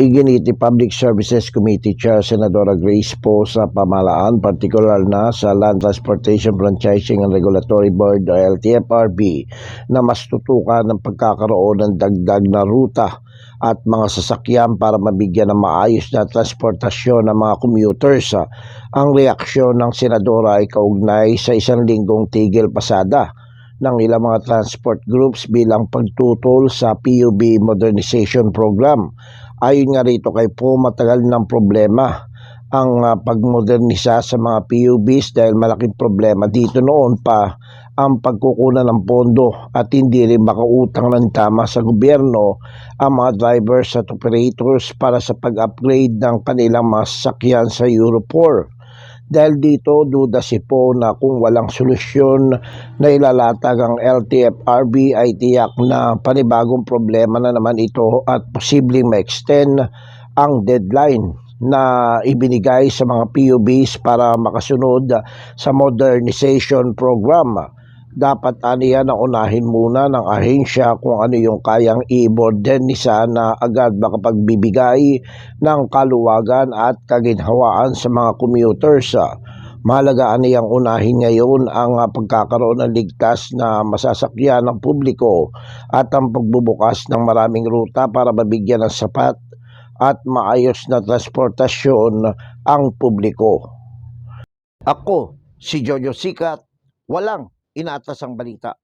Iginiti Public Services Committee Chair Senadora Grace Po sa pamalaan, partikular na sa Land Transportation Franchising and Regulatory Board o LTFRB na mas tutukan ng pagkakaroon ng dagdag na ruta at mga sasakyan para mabigyan ng maayos na transportasyon ng mga commuters. Ang reaksyon ng Senadora ay kaugnay sa isang linggong tigil pasada ng ilang mga transport groups bilang pagtutol sa PUB Modernization Program. Ayon nga rito kay Po, matagal ng problema ang ah, pagmodernisa sa mga PUBs dahil malaking problema dito noon pa ang pagkukunan ng pondo at hindi rin makautang ng tama sa gobyerno ang mga drivers at operators para sa pag-upgrade ng kanilang mga sasakyan sa Euro 4. Dahil dito, duda si Po na kung walang solusyon na ilalatag ang LTFRB ay tiyak na panibagong problema na naman ito at posibleng ma-extend ang deadline na ibinigay sa mga PUBs para makasunod sa modernization program. Dapat aniya na unahin muna ng ahensya kung ano yung kayang i-modernisa na agad makapagbibigay ng kaluwagan at kaginhawaan sa mga commuters. Mahalaga aniyang unahin ngayon ang pagkakaroon ng ligtas na masasakyan ng publiko at ang pagbubukas ng maraming ruta para mabigyan ng sapat at maayos na transportasyon ang publiko. Ako, si Jojo Sikat, walang inatas ang balita.